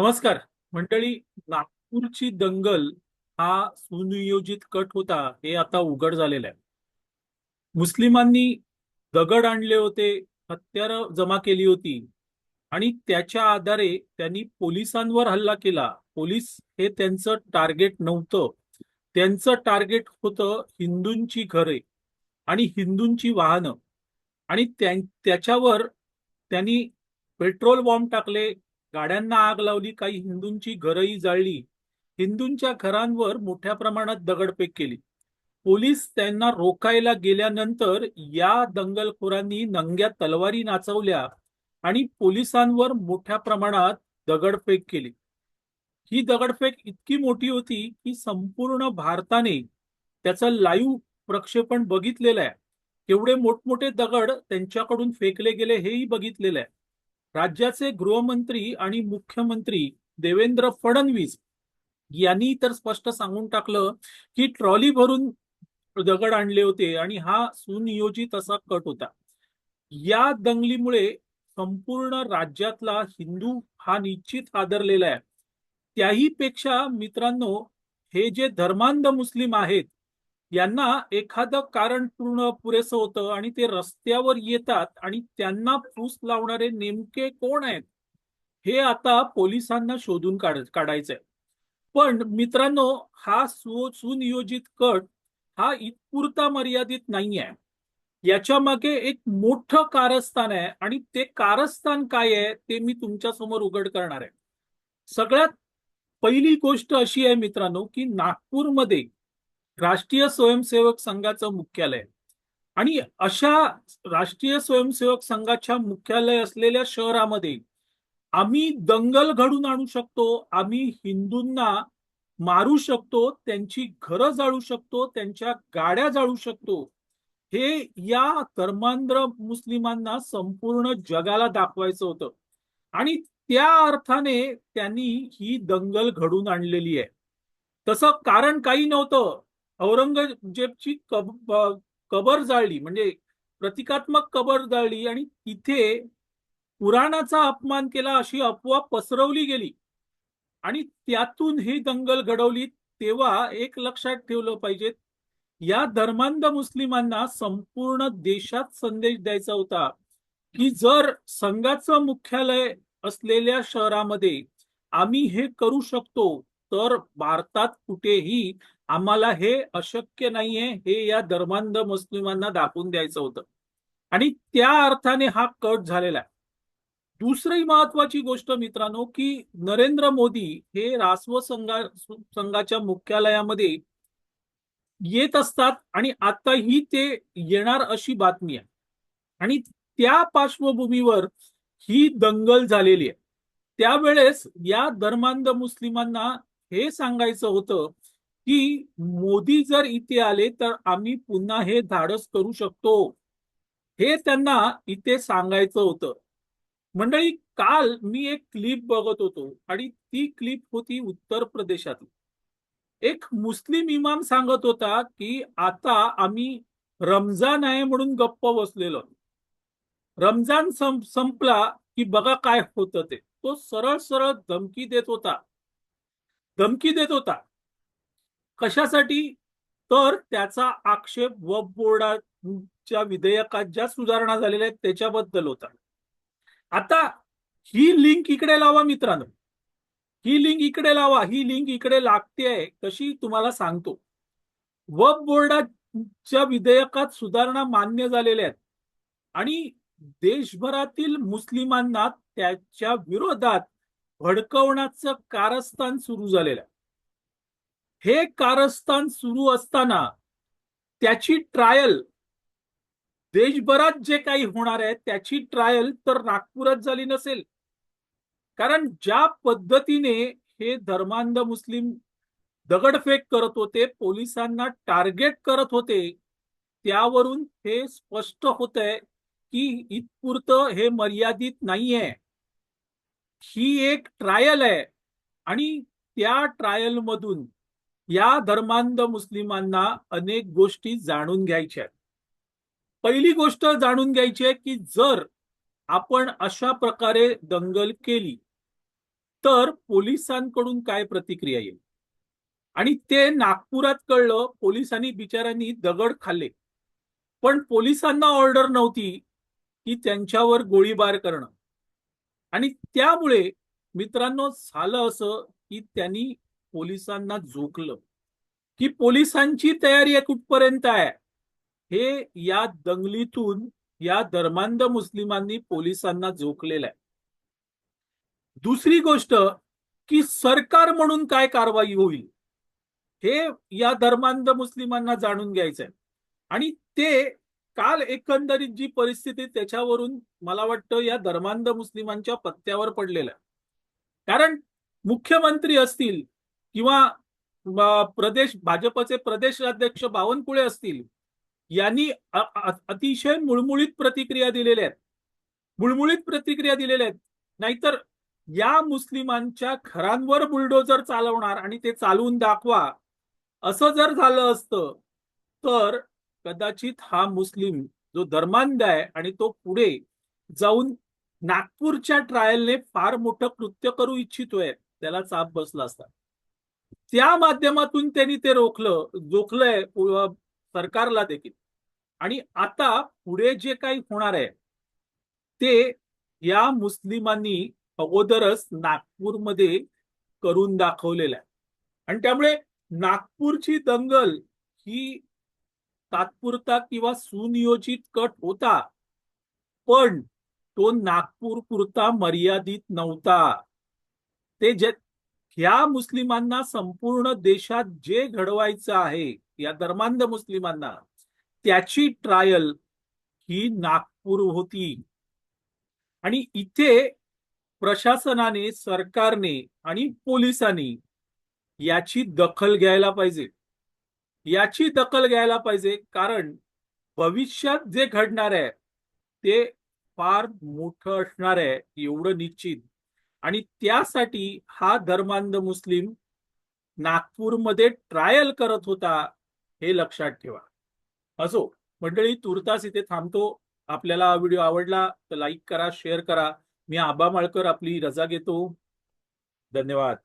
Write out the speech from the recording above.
नमस्कार. मंडळी नागपूरची दंगल हा सुनियोजित कट होता हे आता उघड झालेलं आहे. मुस्लिमांनी दगड आणले होते हत्यार जमा केली होती आणि त्याच्या आधारे त्यांनी पोलिसांवर हल्ला केला. पोलीस हे त्यांचं टार्गेट नव्हतं. त्यांचं टार्गेट होतं हिंदूंची घरे आणि हिंदूंची वाहनं. आणि त्या- त्याच्यावर त्यांनी पेट्रोल बॉम्ब टाकले गाड्यांना आग लावली काही हिंदूंची घरही जाळली. हिंदूंच्या घरांवर मोठ्या प्रमाणात दगडफेक केली. पोलीस त्यांना रोखायला गेल्यानंतर या दंगलखोरांनी नंग्या तलवारी नाचवल्या आणि पोलिसांवर मोठ्या प्रमाणात दगडफेक केली. ही दगडफेक इतकी मोठी होती की संपूर्ण भारताने त्याचं लाईव्ह प्रक्षेपण बघितलेलं आहे. केवढे मोठमोठे दगड त्यांच्याकडून फेकले गेले हेही बघितलेलं आहे. राज्याचे गृहमंत्री आणि मुख्यमंत्री देवेंद्र फडणवीस यांनी तर स्पष्ट सांगून टाकलं की ट्रॉली भरून दगड आणले होते आणि हा सुनियोजित असा कट होता. या दंगलीमुळे संपूर्ण राज्यातला हिंदू हा निश्चित आदरलेला आहे. त्याही पेक्षा मित्रांनो हे जे धर्मांध मुस्लिम आहेत यांना एखादं कारण पूर्ण पुरेसं होतं आणि ते रस्त्यावर येतात आणि त्यांना फूस लावणारे नेमके कोण आहेत? हे आता पोलिसांना शोधून काढ काढायचंय. पण मित्रांनो हा सु सुनियोजित कट हा इतपुरता मर्यादित नाही आहे याच्या मागे एक मोठं कारस्थान आहे आणि ते कारस्थान काय आहे ते मी तुमच्यासमोर उघड करणार आहे. सगळ्यात पहिली गोष्ट अशी आहे मित्रांनो की नागपूरमध्ये राष्ट्रीय स्वयंसेवक संघाचं मुख्यालय. आणि अशा राष्ट्रीय स्वयंसेवक संघाच्या मुख्यालय असलेल्या शहरामध्ये आम्ही दंगल घडून आणू शकतो आम्ही हिंदूंना मारू शकतो त्यांची घरं जाळू शकतो त्यांच्या गाड्या जाळू शकतो. हे या धर्मांध्र मुस्लिमांना संपूर्ण जगाला दाखवायचं होतं. आणि त्या अर्थाने त्यांनी ही दंगल घडून आणलेली आहे. तसं कारण काही नव्हतं. औरंगजेबची कब कबर जाळली म्हणजे प्रतिकात्मक कबर जाळली आणि तिथे पुराणाचा अपमान केला अशी अफवा पसरवली गेली. आणि त्यातून ही दंगल घडवली तेव्हा एक लक्षात ठेवलं पाहिजे या धर्मांध मुस्लिमांना संपूर्ण देशात संदेश द्यायचा होता की जर संघाचं मुख्यालय असलेल्या शहरामध्ये आम्ही हे करू शकतो तर भारतात कुठेही आम्हाला हे अशक्य नाहीये हे या धर्मांध मुस्लिमांना दाखवून द्यायचं होतं. आणि त्या अर्थाने हा कट झालेला आहे. दुसरी महत्वाची गोष्ट मित्रांनो की नरेंद्र मोदी हे रासव संघा संघाच्या मुख्यालयामध्ये येत असतात आणि आताही ते येणार अशी बातमी आहे. आणि त्या पार्श्वभूमीवर ही दंगल झालेली आहे. त्यावेळेस या धर्मांध मुस्लिमांना हे सांगायचं होतं की मोदी जर इथे आले तर आम्ही पुन्हा हे धाडस करू शकतो. हे त्यांना इथे सांगायचं होतं. मंडळी काल मी एक क्लिप बघत होतो आणि ती क्लिप होती उत्तर प्रदेशातली. एक मुस्लिम इमाम सांगत होता की आता आम्ही रमजान आहे म्हणून गप्प बसलेलो. रमजान संपला की बघा काय होतं ते. तो सरळ सरळ धमकी देत होता. धमकी देत होता. कशासाठी? तर त्याचा आक्षेप वब बोर्डाच्या विधेयकात ज्या सुधारणा झालेल्या आहेत त्याच्याबद्दल होता. आता ही लिंक इकडे लावा मित्रांनो. ही लिंक इकडे लावा. ही लिंक इकडे लागते कशी तुम्हाला सांगतो. वब बोर्डाच्या विधेयकात सुधारणा मान्य झालेल्या आहेत. आणि देशभरातील मुस्लिमांना त्याच्या विरोधात भडकवण्याचं कारस्थान सुरू झालेलं आहे. हे कारस्थान सुरू असताना त्याची ट्रायल देशभरात जे काही होणार आहे त्याची ट्रायल तर नागपुरात झाली नसेल. कारण ज्या पद्धतीने हे धर्मांध मुस्लिम दगडफेक करत होते पोलिसांना टार्गेट करत होते त्यावरून हे स्पष्ट होत आहे की इथपुरतं हे मर्यादित नाहीये. ही एक ट्रायल आहे आणि त्या ट्रायल मधून या धर्मांध मुस्लिमांना अनेक गोष्टी जाणून घ्यायच्या आहेत. पहिली गोष्ट जाणून घ्यायची आहे की जर आपण अशा प्रकारे दंगल केली तर पोलिसांकडून काय प्रतिक्रिया येईल? आणि ते नागपुरात कळलं पोलिसांनी बिचाऱ्यांनी दगड खाल्ले. पण पोलिसांना ऑर्डर नव्हती की त्यांच्यावर गोळीबार करणं. आणि त्यामुळे मित्रांनो झालं असं की त्यांनी पोलिसांना झोकलं की पोलिसांची तयारी कुठपर्यंत आहे. हे या दंगलीतून या धर्मांध मुस्लिमांनी पोलिसांना झोकलेलं आहे. दुसरी गोष्ट की सरकार म्हणून काय कारवाई होईल हे या धर्मांध मुस्लिमांना जाणून घ्यायचंय. आणि ते काल एकंदरीत जी परिस्थिती त्याच्यावरून मला वाटतं या धर्मांध मुस्लिमांच्या पत्त्यावर पडलेलं आहे. कारण मुख्यमंत्री असतील किंवा प्रदेश भाजपचे प्रदेश अध्यक्ष बावनकुळे असतील यांनी अतिशय मुळमुळीत प्रतिक्रिया दिलेल्या आहेत. मुळमुळीत प्रतिक्रिया दिलेल्या आहेत. नाहीतर या मुस्लिमांच्या घरांवर बुलडोजर चालवणार आणि ते चालवून दाखवा असं जर झालं असतं तर कदाचित हा मुस्लिम जो धर्मांध आहे आणि तो पुढे जाऊन नागपूरच्या ट्रायलने फार मोठं कृत्य करू इच्छितोय त्याला चाप बसला असता. त्या माध्यमातून त्यांनी ते रोखलं जोखलंय सरकारला देखील. आणि आता पुढे जे काही होणार आहे ते या मुस्लिमांनी अगोदरच नागपूरमध्ये करून दाखवलेलं आहे. आणि त्यामुळे नागपूरची दंगल ही तात्पुरता किंवा सुनियोजित कट होता पण तो नागपूर पुरता मर्यादित नव्हता. ते जे ह्या मुस्लिमांना संपूर्ण देशात जे घडवायचं आहे या धर्मांध मुस्लिमांना त्याची ट्रायल ही नागपूर होती. आणि इथे प्रशासनाने सरकारने आणि पोलिसांनी याची दखल घ्यायला पाहिजे. याची दखल घ्यायला पाहिजे कारण भविष्यात जे घडणार आहे ते फार मोठं असणार आहे एवढं निश्चित. आणि त्यासाठी हा धर्मांध मुस्लिम नागपूरमध्ये ट्रायल करत होता हे लक्षात ठेवा. असो मंडळी तुर्तास इथे थांबतो. आपल्याला हा व्हिडिओ आवडला तर लाईक करा शेअर करा. मी आबा माळकर आपली रजा घेतो. धन्यवाद.